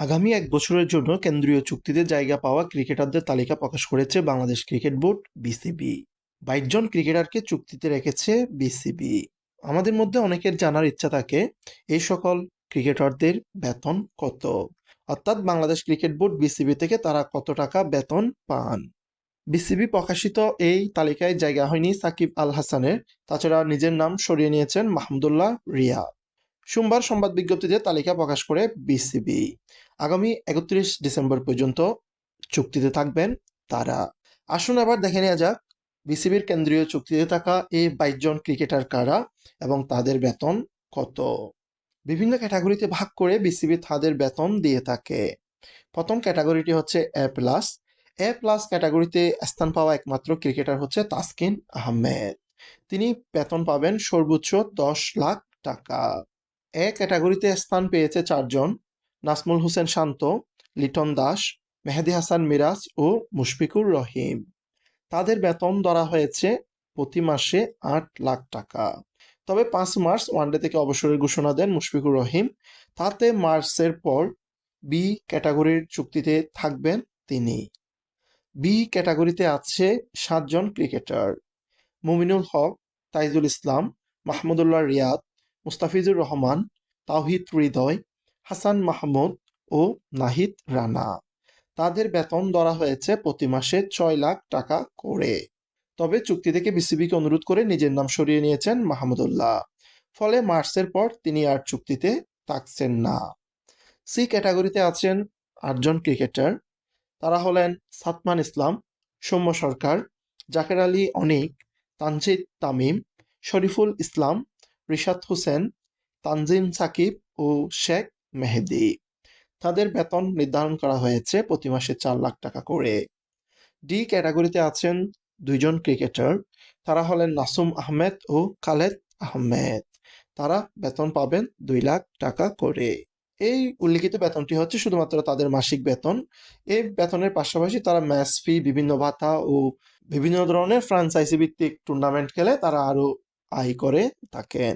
আগামী এক বছরের জন্য কেন্দ্রীয় চুক্তিতে জায়গা পাওয়া ক্রিকেটারদের তালিকা প্রকাশ করেছে বাংলাদেশ ক্রিকেট বোর্ড, বিসিবি। বাইশ জন ক্রিকেটারকে চুক্তিতে রেখেছে বিসিবি। আমাদের মধ্যে অনেকের জানার ইচ্ছা থাকে এই সকল ক্রিকেটারদের বেতন কত? অর্থাৎ বাংলাদেশ ক্রিকেট বোর্ড, বিসিবি থেকে তারা কত টাকা বেতন পান? বিসিবি প্রকাশিত এই তালিকায় জায়গা হয়নি সাকিব আল হাসানের, তাছাড়া নিজের নাম সরিয়ে নিয়েছেন মাহমুদুল্লাহ রিয়া সোমবার সংবাদ বিজ্ঞপ্তিতে তালিকা প্রকাশ করে বিসিবি। আগামী একত্রিশ ডিসেম্বর পর্যন্ত চুক্তিতে থাকবেন তারা। আসুন আবার দেখে নেওয়া যাক, বিসিবির কেন্দ্রীয় চুক্তিতে থাকা এই বাইশ জন ক্রিকেটার কারা এবং তাদের বেতন কত? বিভিন্ন ক্যাটাগরিতে ভাগ করে বিসিবি তাদের বেতন দিয়ে থাকে। প্রথম ক্যাটাগরিটি হচ্ছে এ প্লাস। এ প্লাস ক্যাটাগরিতে স্থান পাওয়া একমাত্র ক্রিকেটার হচ্ছে তাসকিন আহমেদ। তিনি বেতন পাবেন সর্বোচ্চ দশ লাখ টাকা। এ ক্যাটাগরিতে স্থান পেয়েছে চারজন নাসমুল হোসেন শান্ত, লিটন দাস, মেহেদি হাসান মিরাজ ও মুশফিকুর রহিম। তাদের বেতন ধরা হয়েছে প্রতি মাসে আট লাখ টাকা। তবে পাঁচ মার্চ ওয়ানডে থেকে অবসরের ঘোষণা দেন মুশফিকুর রহিম। তাতে মার্চের পর বি ক্যাটাগরির চুক্তিতে থাকবেন তিনি। বি ক্যাটাগরিতে আছে সাতজন ক্রিকেটার, মুমিনুল হক, তাইজুল ইসলাম, মাহমুদুল্লাহ রিয়াদ মুস্তাফিজুর রহমান, তাওহিদ হৃদয়, হাসান মাহমুদ ও নাহিদ রানা। তাদের বেতন ধরা হয়েছে প্রতি মাসে ছয় লাখ টাকা করে। তবে চুক্তি থেকে বিসিবিকে অনুরোধ করে নিজের নাম সরিয়ে নিয়েছেন মাহমুদুল্লাহ। ফলে মার্চের পর তিনি আর চুক্তিতে থাকছেন না। সি ক্যাটাগরিতে আছেন আটজন ক্রিকেটার। তারা হলেন সাতমান ইসলাম, সৌম্য সরকার, জাকের আলী অনিক, তানজিদ তামিম, শরীফুল ইসলাম রিশাদ হোসেন, তানজিম সাকিব ও শেখ মেহেদি। তাদের বেতন নির্ধারণ করা হয়েছে প্রতি মাসে চার লাখ টাকা করে। ডি ক্যাটাগরিতে আছেন দুইজন ক্রিকেটার, তারা হলেন নাসুম আহমেদ ও খালেদ আহমেদ। তারা বেতন পাবেন দুই লাখ টাকা করে। এই উল্লিখিত বেতনটি হচ্ছে শুধুমাত্র তাদের মাসিক বেতন। এই বেতনের পাশাপাশি তারা ম্যাচ ফি, বিভিন্ন ভাতা ও বিভিন্ন ধরনের ফ্রাঞ্চাইজি ভিত্তিক টুর্নামেন্ট খেলে তারা আরও আয় করে থাকেন।